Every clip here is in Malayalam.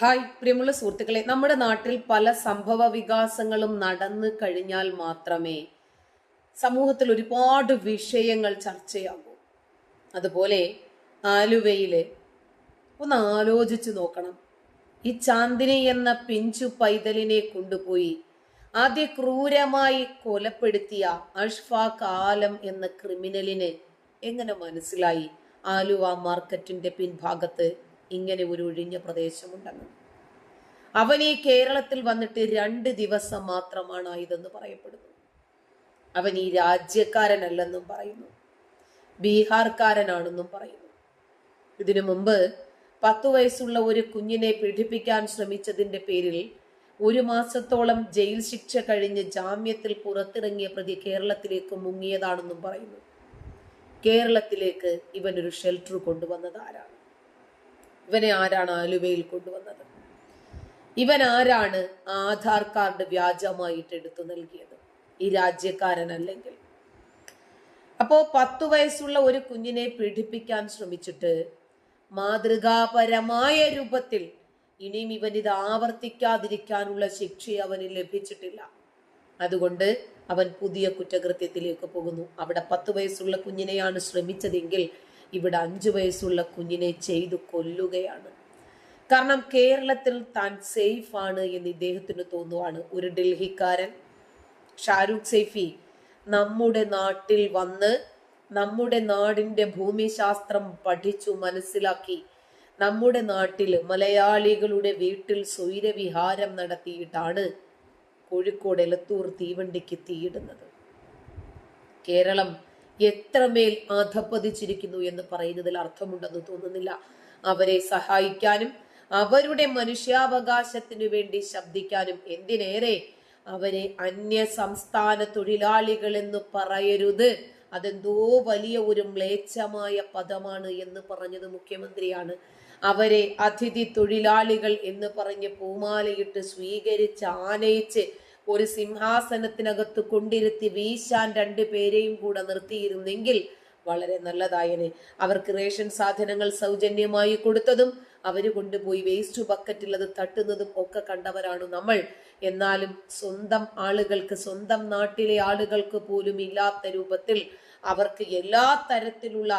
ഹായ് പ്രിയമുള്ള സുഹൃത്തുക്കളെ നമ്മുടെ നാട്ടിൽ പല സംഭവ വികാസങ്ങളും നടന്നു കഴിഞ്ഞാൽ മാത്രമേ സമൂഹത്തിൽ ഒരുപാട് വിഷയങ്ങൾ ചർച്ചയാകൂ. അതുപോലെ ആലുവയിൽ ഒന്ന് ആലോചിച്ചു നോക്കണം. ഈ ചാന്ദിനി എന്ന പിഞ്ചു പൈതലിനെ കൊണ്ടുപോയി ആദ്യ ക്രൂരമായി കൊലപ്പെടുത്തിയ അഷ്ഫാഖ് ആലം എന്ന ക്രിമിനലിന് എങ്ങനെ മനസ്സിലായി? ആലുവ മാർക്കറ്റിന്റെ പിൻഭാഗത്ത് ഇങ്ങനെ ഒരു ഒഴിഞ്ഞ പ്രദേശമുണ്ടെന്ന്. അവൻ ഈ കേരളത്തിൽ വന്നിട്ട് രണ്ട് ദിവസം മാത്രമാണ് ഇതെന്ന് പറയപ്പെടുന്നു അവൻ ഈ രാജ്യക്കാരനല്ലെന്നും പറയുന്നു. ബീഹാർക്കാരനാണെന്നും പറയുന്നു. ഇതിനു മുമ്പ് പത്തു വയസ്സുള്ള ഒരു കുഞ്ഞിനെ പീഡിപ്പിക്കാൻ ശ്രമിച്ചതിന്റെ പേരിൽ ഒരു മാസത്തോളം ജയിൽ ശിക്ഷ കഴിഞ്ഞ് ജാമ്യത്തിൽ പുറത്തിറങ്ങിയ പ്രതി കേരളത്തിലേക്ക് മുങ്ങിയതാണെന്നും പറയുന്നു. കേരളത്തിലേക്ക് ഇവനൊരു ഷെൽട്ടർ കൊണ്ടുവന്നത് ആരാണ്? ഇവനെ ആരാണ് ആലുവയിൽ കൊണ്ടുവന്നത്? ഇവൻ ആരാണ് ആധാർ കാർഡ് വ്യാജമായിട്ട് എടുത്തു നൽകിയത്? ഈ രാജ്യക്കാരനല്ലെങ്കിൽ. അപ്പോ പത്തു വയസ്സുള്ള ഒരു കുഞ്ഞിനെ പീഡിപ്പിക്കാൻ ശ്രമിച്ചിട്ട് മാതൃകാപരമായ രൂപത്തിൽ ഇനിയും ഇവൻ ഇത് ആവർത്തിക്കാതിരിക്കാനുള്ള ശിക്ഷ അവന് ലഭിച്ചിട്ടില്ല. അതുകൊണ്ട് അവൻ പുതിയ കുറ്റകൃത്യത്തിലേക്ക് പോകുന്നു. അവിടെ പത്ത് വയസ്സുള്ള കുഞ്ഞിനെയാണ് ശ്രമിച്ചതെങ്കിൽ ഇവിടെ അഞ്ചു വയസ്സുള്ള കുഞ്ഞിനെ ചെയ്തു കൊല്ലുകയാണ്. കാരണം കേരളത്തിൽ താൻ സേഫ് ആണ് എന്ന് ഇദ്ദേഹത്തിന് തോന്നുവാണ് ഒരു ഡൽഹിക്കാരൻ. ഷാരൂഖ് സൈഫി നമ്മുടെ നാട്ടിൽ വന്ന് നമ്മുടെ നാടിന്റെ ഭൂമിശാസ്ത്രം പഠിച്ചു മനസ്സിലാക്കി നമ്മുടെ നാട്ടിൽ മലയാളികളുടെ വീട്ടിൽ സ്വൈരവിഹാരം നടത്തിയിട്ടാണ് കോഴിക്കോട് എലത്തൂർ തീവണ്ടിക്ക് തീയിടുന്നത്. കേരളം എത്രമേൽ അധപ്പതിച്ചിരിക്കുന്നു എന്ന് പറയുന്നതിൽ അർത്ഥമുണ്ടെന്ന് തോന്നുന്നില്ല. അവരെ സഹായിക്കാനും അവരുടെ മനുഷ്യാവകാശത്തിനു വേണ്ടി ശബ്ദിക്കാനും എന്തിനേറെ അവരെ അന്യ സംസ്ഥാന തൊഴിലാളികൾ എന്ന് പറയരുത്. അതെന്തോ വലിയ ഒരു മ്ലേച്ഛമായ പദമാണ് എന്ന് പറഞ്ഞത് മുഖ്യമന്ത്രിയാണ്. അവരെ അതിഥി തൊഴിലാളികൾ എന്ന് പറഞ്ഞ് പൂമാലയിട്ട് സ്വീകരിച്ച് ആനയിച്ച് ഒരു സിംഹാസനത്തിനകത്ത് കൊണ്ടിരുത്തി വീശാൻ രണ്ടു പേരെയും കൂടെ നിർത്തിയിരുന്നെങ്കിൽ വളരെ നല്ലതായനെ. അവർക്ക് റേഷൻ സാധനങ്ങൾ സൗജന്യമായി കൊടുത്തതും അവർ കൊണ്ടുപോയി വേസ്റ്റ് ബക്കറ്റിൽ അത് തട്ടുന്നതും ഒക്കെ കണ്ടവരാണ് നമ്മൾ. എന്നാലും സ്വന്തം ആളുകൾക്ക് സ്വന്തം നാട്ടിലെ ആളുകൾക്ക് പോലും ഇല്ലാത്ത രൂപത്തിൽ അവർക്ക് എല്ലാ തരത്തിലുള്ള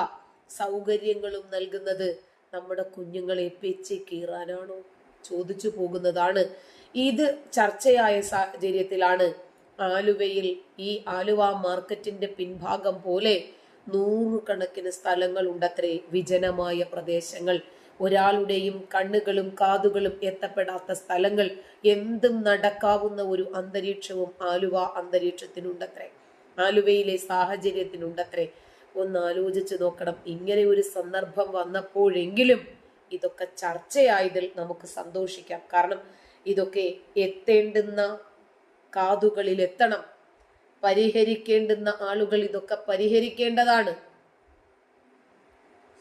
സൗകര്യങ്ങളും നൽകുന്നത് നമ്മുടെ കുഞ്ഞുങ്ങളെ പെച്ചി കീറാനാണോ ചോദിച്ചു പോകുന്നതാണ്. ഇത് ചർച്ചയായ സാഹചര്യത്തിലാണ് ആലുവയിൽ ഈ ആലുവ മാർക്കറ്റിന്റെ പിൻഭാഗം പോലെ നൂറുകണക്കിന് സ്ഥലങ്ങൾ ഉണ്ടത്രേ വിജനമായ പ്രദേശങ്ങൾ. ഒരാളുടെയും കണ്ണുകളും കാതുകളും എത്തപ്പെടാത്ത സ്ഥലങ്ങൾ. എന്തും നടക്കാവുന്ന ഒരു അന്തരീക്ഷവും ആലുവ അന്തരീക്ഷത്തിനുണ്ടത്രേ. ആലുവയിലെ സാഹചര്യത്തിനുണ്ടത്രേ. ഒന്ന് ആലോചിച്ച് നോക്കണം. ഇങ്ങനെ ഒരു സന്ദർഭം വന്നപ്പോഴെങ്കിലും ഇതൊക്കെ ചർച്ചയായതിൽ നമുക്ക് സന്തോഷിക്കാം. കാരണം ഇതൊക്കെ എത്തേണ്ടുന്ന കാതുകളിൽ എത്തണം പരിഹരിക്കേണ്ടുന്ന ആളുകൾ ഇതൊക്കെ പരിഹരിക്കേണ്ടതാണ്.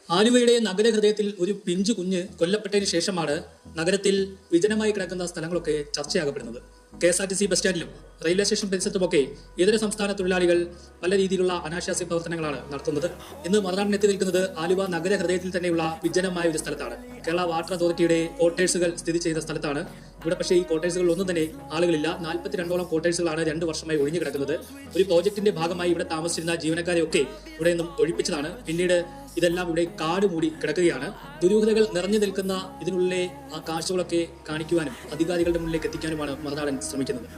ആലുവയുടെ നഗരഹൃദയത്തിൽ ഒരു പിഞ്ചു കുഞ്ഞ് കൊല്ലപ്പെട്ടതിന് ശേഷമാണ് നഗരത്തിൽ വിജനമായി കിടക്കുന്ന സ്ഥലങ്ങളൊക്കെ ചർച്ചയാകപ്പെടുന്നത്. K S R T C bus സ്റ്റാൻഡിലും railway station പരിസരത്തുമൊക്കെ ഇതര സംസ്ഥാന തൊഴിലാളികൾ പല രീതിയിലുള്ള അനാശാസ്യ പ്രവർത്തനങ്ങളാണ് നടത്തുന്നത്. ഇന്ന് മറുനാടിന് എത്തി നിൽക്കുന്നത് ആലുവ നഗര ഹൃദയത്തിൽ തന്നെയുള്ള വിജനമായ ഒരു സ്ഥലത്താണ്. കേരള വാട്ടർ അതോറിറ്റിയുടെ ക്വാർട്ടേഴ്സുകൾ സ്ഥിതി ചെയ്ത സ്ഥലത്താണ്. ഇവിടെ പക്ഷേ ഈ ക്വാർട്ടേഴ്സുകൾ ഒന്നും തന്നെ ആളുകളില്ല. നാൽപ്പത്തിരണ്ടോളം ക്വാർട്ടേഴ്സുകളാണ് രണ്ട് വർഷമായി ഒഴിഞ്ഞു കിടക്കുന്നത് ഒരു പ്രോജക്റ്റിന്റെ ഭാഗമായി ഇവിടെ താമസിച്ചിരുന്ന ജീവനക്കാരെയൊക്കെ ഇവിടെ നിന്നും ഒഴിപ്പിച്ചതാണ്. പിന്നീട് ഇതെല്ലാം ഇവിടെ കാട് മൂടി കിടക്കുകയാണ്. ദുരൂഹതകൾ നിറഞ്ഞു നിൽക്കുന്ന ഇതിനുള്ളിലെ ആ കാഴ്ചകളൊക്കെ കാണിക്കുവാനും അധികാരികളുടെ മുന്നിലേക്ക് എത്തിക്കാനുമാണ് മറുനാടൻ ശ്രമിക്കുന്നത്.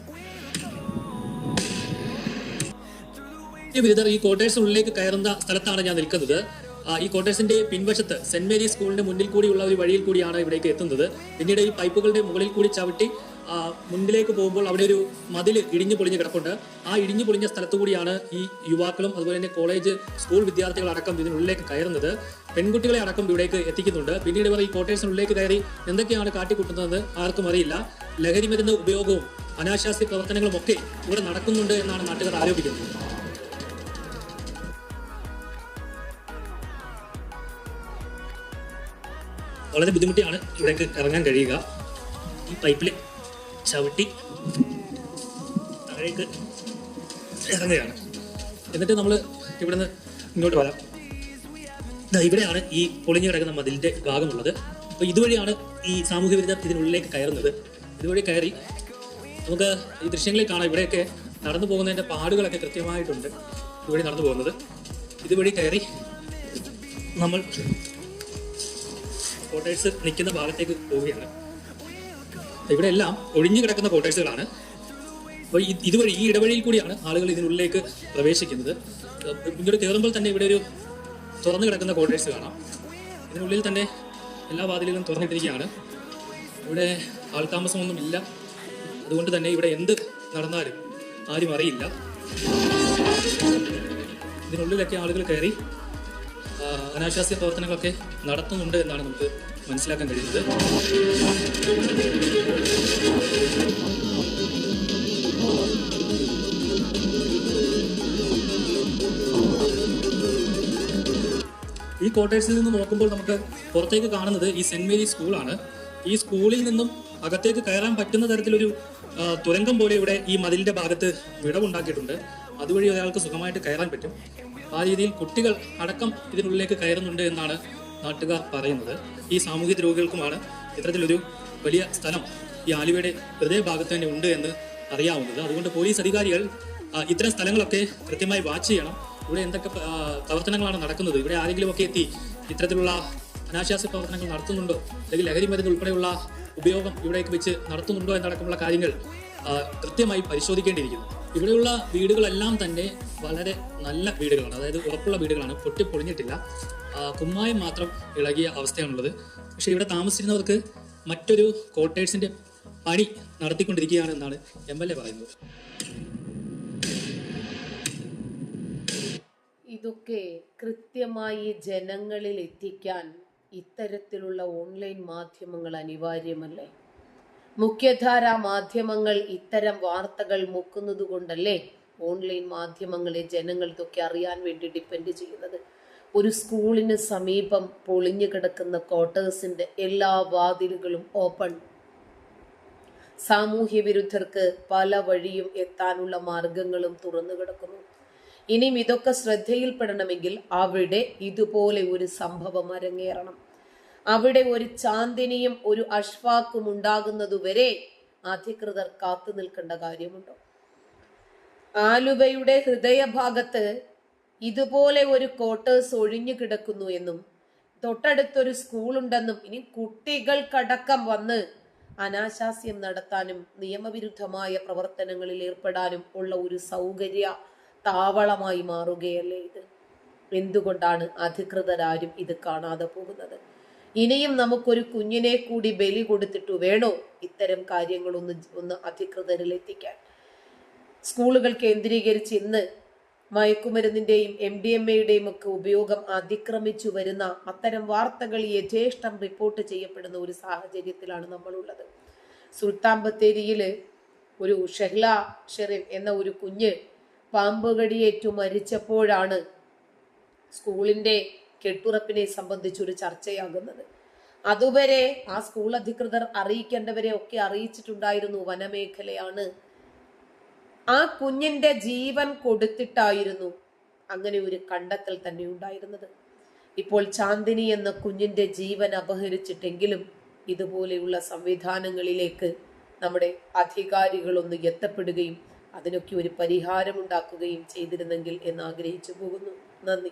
വിരുദ്ധർ ഈ ക്വാർട്ടേഴ്സിനുള്ളിലേക്ക് കയറുന്ന സ്ഥലത്താണ് ഞാൻ നിൽക്കുന്നത്. ഈ ക്വാർട്ടേഴ്സിന്റെ പിൻവശത്ത് സെന്റ് മേരി സ്കൂളിന്റെ മുന്നിൽ കൂടിയുള്ള ഒരു വഴിയിൽ കൂടിയാണ് ഇവിടേക്ക് എത്തുന്നത്. പിന്നീട് ഈ പൈപ്പുകളുടെ മുകളിൽ കൂടി ചവിട്ടി മുൻപിലേക്ക് പോകുമ്പോൾ അവിടെ ഒരു മതിൽ ഇടിഞ്ഞു പൊളിഞ്ഞ് കിടപ്പുണ്ട്. ആ ഇടിഞ്ഞു പൊളിഞ്ഞ സ്ഥലത്തു കൂടിയാണ് ഈ യുവാക്കളും അതുപോലെ തന്നെ കോളേജ് സ്കൂൾ വിദ്യാർത്ഥികൾ അടക്കം ഇതിനുള്ളിലേക്ക് കയറുന്നത്. പെൺകുട്ടികളെ അടക്കം ഇവിടേക്ക് എത്തിക്കുന്നുണ്ട്. പിന്നീട് ഇവർ ഈ ക്വാർട്ടേഴ്സിനുള്ളിലേക്ക് കയറി എന്തൊക്കെയാണ് കാട്ടിക്കൂട്ടുന്നത് ആർക്കും അറിയില്ല. ലഹരി മരുന്ന് ഉപയോഗവും അനാശാസ്യ പ്രവർത്തനങ്ങളും ഒക്കെ ഇവിടെ നടക്കുന്നുണ്ട് എന്നാണ് നാട്ടുകാർ ആരോപിക്കുന്നത്. വളരെ ബുദ്ധിമുട്ടിയാണ് ഇവിടേക്ക് ഇറങ്ങാൻ കഴിയുക. ഈ പൈപ്പിൽ ചവിട്ടി. താഴേക്ക് ഇറങ്ങുകയാണ്. എന്നിട്ട് നമ്മൾ ഇവിടുന്ന് ഇങ്ങോട്ട് വരാം. ഇവിടെയാണ് ഈ പൊളിഞ്ഞു കിടക്കുന്ന മതിലിന്റെ ഭാഗമുള്ളത്. അപ്പോൾ ഇതുവഴിയാണ് ഈ സാമൂഹ്യ വിരുദ്ധർ ഇതിനുള്ളിലേക്ക് കയറുന്നത്. ഇതുവഴി കയറി നമുക്ക് ഈ ദൃശ്യങ്ങളിൽ കാണാം ഇവിടെയൊക്കെ നടന്നു പോകുന്നതിന്റെ പാടുകളൊക്കെ കൃത്യമായിട്ടുണ്ട്. ഇതുവഴി നടന്നു പോകുന്നത്. ഇതുവഴി കയറി നമ്മൾ കോട്ടേഴ്സ് നിൽക്കുന്ന ഭാഗത്തേക്ക് പോവുകയാണ്. ഇവിടെ എല്ലാം ഒഴിഞ്ഞു കിടക്കുന്ന കോട്ടേഴ്സുകളാണ് അപ്പോൾ ഇതുവഴി ഈ ഇടവഴിയിൽ കൂടിയാണ് ആളുകൾ ഇതിനുള്ളിലേക്ക് പ്രവേശിക്കുന്നത്. ഇങ്ങോട്ട് കയറുമ്പോൾ തന്നെ ഇവിടെ ഒരു തുറന്നു കിടക്കുന്ന കോട്ടേഴ്സ് കാണാം. ഇതിനുള്ളിൽ തന്നെ എല്ലാ വാതിലുകളും തുറന്നിട്ടിരിക്കുകയാണ്. ഇവിടെ ആൾതാമസമൊന്നും ഇല്ല അതുകൊണ്ട് തന്നെ ഇവിടെ എന്ത് നടന്നാലും ആരും അറിയില്ല. ഇതിനുള്ളിലൊക്കെ ആളുകൾ കയറി അനാശാസ്യ പ്രവർത്തനങ്ങളൊക്കെ നടത്തുന്നുണ്ട് എന്നാണ് നമുക്ക് മനസ്സിലാക്കാൻ കഴിയുന്നത്? ഈ ക്വാർട്ടേഴ്സിൽ നിന്ന് നോക്കുമ്പോൾ നമുക്ക് പുറത്തേക്ക് കാണുന്നത് ഈ സെന്റ് മേരി സ്കൂളാണ്. ഈ സ്കൂളിൽ നിന്നും അകത്തേക്ക് കയറാൻ പറ്റുന്ന തരത്തിലൊരു തുരങ്കം പോലെ ഇവിടെ ഈ മതിലിന്റെ ഭാഗത്ത് വിടവുണ്ടാക്കിയിട്ടുണ്ട്. അതുവഴി ഒരാൾക്ക് സുഖമായിട്ട് കയറാൻ പറ്റും. ആ രീതിയിൽ കുട്ടികൾ അടക്കം ഇതിനുള്ളിലേക്ക് കയറുന്നുണ്ട് എന്നാണ് നാട്ടുകാർ പറയുന്നത് ഈ സാമൂഹിക രോഗികൾക്കുമാണ് ഇത്തരത്തിലൊരു വലിയ സ്ഥലം ഈ ആലുവയുടെ ഹൃദയഭാഗത്ത് തന്നെ ഉണ്ട് എന്ന് അറിയാവുന്നത്. അതുകൊണ്ട് പോലീസ് അധികാരികൾ ഇത്തരം സ്ഥലങ്ങളൊക്കെ കൃത്യമായി വാച്ച് ചെയ്യണം. ഇവിടെ എന്തൊക്കെ പ്രവർത്തനങ്ങളാണ് നടക്കുന്നത്? ഇവിടെ ആരെങ്കിലും ഒക്കെ എത്തി ഇത്തരത്തിലുള്ള അനാശാസ്യ പ്രവർത്തനങ്ങൾ നടത്തുന്നുണ്ടോ? അല്ലെങ്കിൽ ലഹരി മരുന്ന് ഉൾപ്പെടെയുള്ള ഉപയോഗം ഇവിടേക്ക് വെച്ച് നടത്തുന്നുണ്ടോ എന്നടക്കമുള്ള കാര്യങ്ങൾ കൃത്യമായി പരിശോധിക്കേണ്ടിയിരിക്കുന്നു. ഇവിടെയുള്ള വീടുകളെല്ലാം തന്നെ വളരെ നല്ല വീടുകളാണ്. അതായത് ഉറപ്പുള്ള വീടുകളാണ്. പൊട്ടിപ്പൊളിഞ്ഞിട്ടില്ല കുമ്മായം മാത്രം ഇളകിയ അവസ്ഥയാണുള്ളത്. പക്ഷേ ഇവിടെ താമസിക്കുന്നവർക്ക് മറ്റൊരു കോട്ടേഴ്സിന്റെ പണി നടത്തിക്കൊണ്ടിരിക്കുകയാണ് എന്നാണ് എം എൽ എ പറയുന്നത്. ഇതൊക്കെ കൃത്യമായി ജനങ്ങളിൽ എത്തിക്കാൻ ഇത്തരത്തിലുള്ള ഓൺലൈൻ മാധ്യമങ്ങൾ അനിവാര്യമല്ലേ? മുഖ്യധാര മാധ്യമങ്ങൾ ഇത്തരം വാർത്തകൾ മുക്കുന്നത് കൊണ്ടല്ലേ ഓൺലൈൻ മാധ്യമങ്ങളെ ജനങ്ങൾ ഇതൊക്കെ അറിയാൻ വേണ്ടി ഡിപ്പെൻഡ് ചെയ്യുന്നത്? ഒരു സ്കൂളിന് സമീപം പൊളിഞ്ഞു കിടക്കുന്ന ക്വാർട്ടേഴ്സിന്റെ എല്ലാ വാതിലുകളും ഓപ്പൺ. സാമൂഹ്യ വിരുദ്ധർക്ക് പല വഴിയും എത്താനുള്ള മാർഗങ്ങളും തുറന്നു കിടക്കുന്നു. ഇനിയും ഇതൊക്കെ ശ്രദ്ധയിൽപ്പെടണമെങ്കിൽ അവിടെ ഇതുപോലെ ഒരു സംഭവം അരങ്ങേറണം. അവിടെ ഒരു ചാന്ദിനിയും ഒരു അഷ്ഫാക്കും ഉണ്ടാകുന്നതുവരെ അധികൃതർ കാത്തു നിൽക്കേണ്ട കാര്യമുണ്ടോ? ആലുവയുടെ ഹൃദയഭാഗത്ത് ഇതുപോലെ ഒരു ക്വാർട്ടേഴ്സ് ഒഴിഞ്ഞു കിടക്കുന്നു എന്നും തൊട്ടടുത്തൊരു സ്കൂളുണ്ടെന്നും ഇനി കുട്ടികൾക്കടക്കം വന്ന് അനാശാസ്യം നടത്താനും നിയമവിരുദ്ധമായ പ്രവർത്തനങ്ങളിൽ ഏർപ്പെടാനും ഉള്ള ഒരു സൗകര്യ താവളമായി മാറുകയല്ലേ ഇത്? എന്തുകൊണ്ടാണ് അധികൃതരാരും ഇത് കാണാതെ പോകുന്നത്? ഇനിയും നമുക്കൊരു കുഞ്ഞിനെ കൂടി ബലി കൊടുത്തിട്ട് വേണോ ഇത്തരം കാര്യങ്ങൾ ഒന്ന് ഒന്ന് അധികൃതരിൽ എത്തിക്കാൻ സ്കൂളുകൾ കേന്ദ്രീകരിച്ച് ഇന്ന് മയക്കുമരുന്നിന്റെയും എം ഡി എം എയുടെയും ഒക്കെ ഉപയോഗം അതിക്രമിച്ചു വരുന്ന അത്തരം വാർത്തകൾ യഥേഷ്ടം റിപ്പോർട്ട് ചെയ്യപ്പെടുന്ന ഒരു സാഹചര്യത്തിലാണ് നമ്മളുള്ളത്. സുൽത്താൻ ബത്തേരിയിൽ ഒരു ഷെഹ്ല ഷെറിൻ എന്ന ഒരു കുഞ്ഞ് പാമ്പ് കടിയേറ്റു മരിച്ചപ്പോഴാണ് സ്കൂളിന്റെ കെട്ടുറപ്പിനെ സംബന്ധിച്ച് ഒരു ചർച്ചയാകുന്നത്. അതുവരെ ആ സ്കൂൾ അധികൃതർ അറിയിക്കേണ്ടവരെ ഒക്കെ അറിയിച്ചിട്ടുണ്ടായിരുന്നു വനമേഖലയാണ്. ആ കുഞ്ഞിന്റെ ജീവൻ കൊടുത്തിട്ടായിരുന്നു അങ്ങനെ ഒരു കണ്ടെത്തൽ തന്നെ ഉണ്ടായിരുന്നത്. ഇപ്പോൾ ചാന്ദിനി എന്ന കുഞ്ഞിന്റെ ജീവൻ അപഹരിച്ചിട്ടെങ്കിലും ഇതുപോലെയുള്ള സംവിധാനങ്ങളിലേക്ക് നമ്മുടെ അധികാരികളൊന്ന് എത്തപ്പെടുകയും അതിനൊക്കെ ഒരു പരിഹാരം പരിഹാരമുണ്ടാക്കുകയും ചെയ്തിരുന്നെങ്കിൽ എന്ന് ആഗ്രഹിച്ചു പോകുന്നു. നന്ദി.